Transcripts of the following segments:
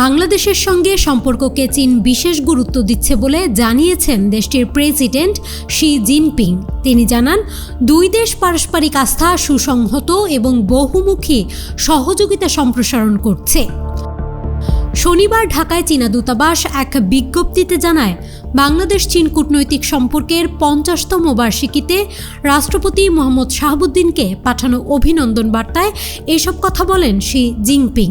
বাংলাদেশের সঙ্গে সম্পর্ককে চীন বিশেষ গুরুত্ব দিচ্ছে বলে জানিয়েছেন দেশটির প্রেসিডেন্ট শি জিনপিং। তিনি জানান, দুই দেশ পারস্পরিক আস্থা সুসংহত এবং বহুমুখী সহযোগিতা সম্প্রসারণ করছে। শনিবার ঢাকায় চীনা দূতাবাস এক বিজ্ঞপ্তিতে জানায়, বাংলাদেশ চীন কূটনৈতিক সম্পর্কের পঞ্চাশতম বার্ষিকীতে রাষ্ট্রপতি মোহাম্মদ শাহাবুদ্দিনকে পাঠানো অভিনন্দন বার্তায় এসব কথা বলেন শি জিনপিং।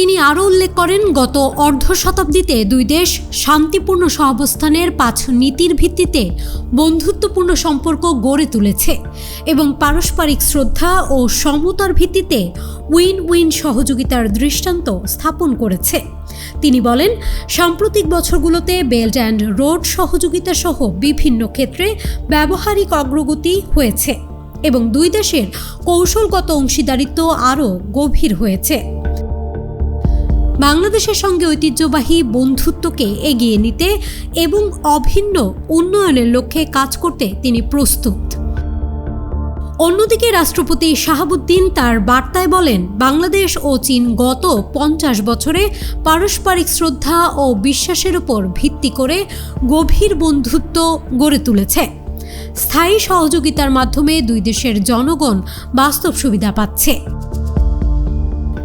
তিনি আরও উল্লেখ করেন, গত অর্ধ শতাব্দীতে দুই দেশ শান্তিপূর্ণ সহাবস্থানের পাঁচ নীতির ভিত্তিতে বন্ধুত্বপূর্ণ সম্পর্ক গড়ে তুলেছে এবং পারস্পরিক শ্রদ্ধা ও সমতার ভিত্তিতে উইন উইন সহযোগিতার দৃষ্টান্ত স্থাপন করেছে। তিনি বলেন, সাম্প্রতিক বছরগুলোতে বেল্ট অ্যান্ড রোড সহযোগিতা সহ বিভিন্ন ক্ষেত্রে ব্যবহারিক অগ্রগতি হয়েছে এবং দুই দেশের কৌশলগত অংশীদারিত্ব আরও গভীর হয়েছে। বাংলাদেশের সঙ্গে ঐতিহ্যবাহী বন্ধুত্বকে এগিয়ে নিতে এবং অভিন্ন উন্নয়নের লক্ষ্যে কাজ করতে তিনি প্রস্তুত। অন্যদিকে রাষ্ট্রপতি শাহাবুদ্দিন তার বার্তায় বলেন, বাংলাদেশ ও চীন গত পঞ্চাশ বছরে পারস্পরিক শ্রদ্ধা ও বিশ্বাসের উপর ভিত্তি করে গভীর বন্ধুত্ব গড়ে তুলেছে। স্থায়ী সহযোগিতার মাধ্যমে দুই দেশের জনগণ বাস্তব সুবিধা পাচ্ছে।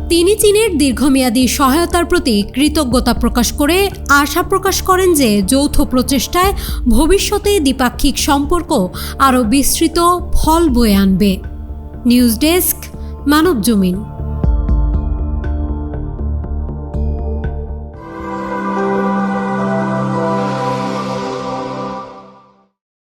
তিনি চীনের দীর্ঘমেয়াদী সহায়তার প্রতি কৃতজ্ঞতা প্রকাশ করে আশা প্রকাশ করেন যে যৌথ প্রচেষ্টায় ভবিষ্যতে দ্বিপাক্ষিক সম্পর্ক আরও বিস্তৃত, ফল বয়ে আনবে। নিউজ ডেস্ক মানব জমিন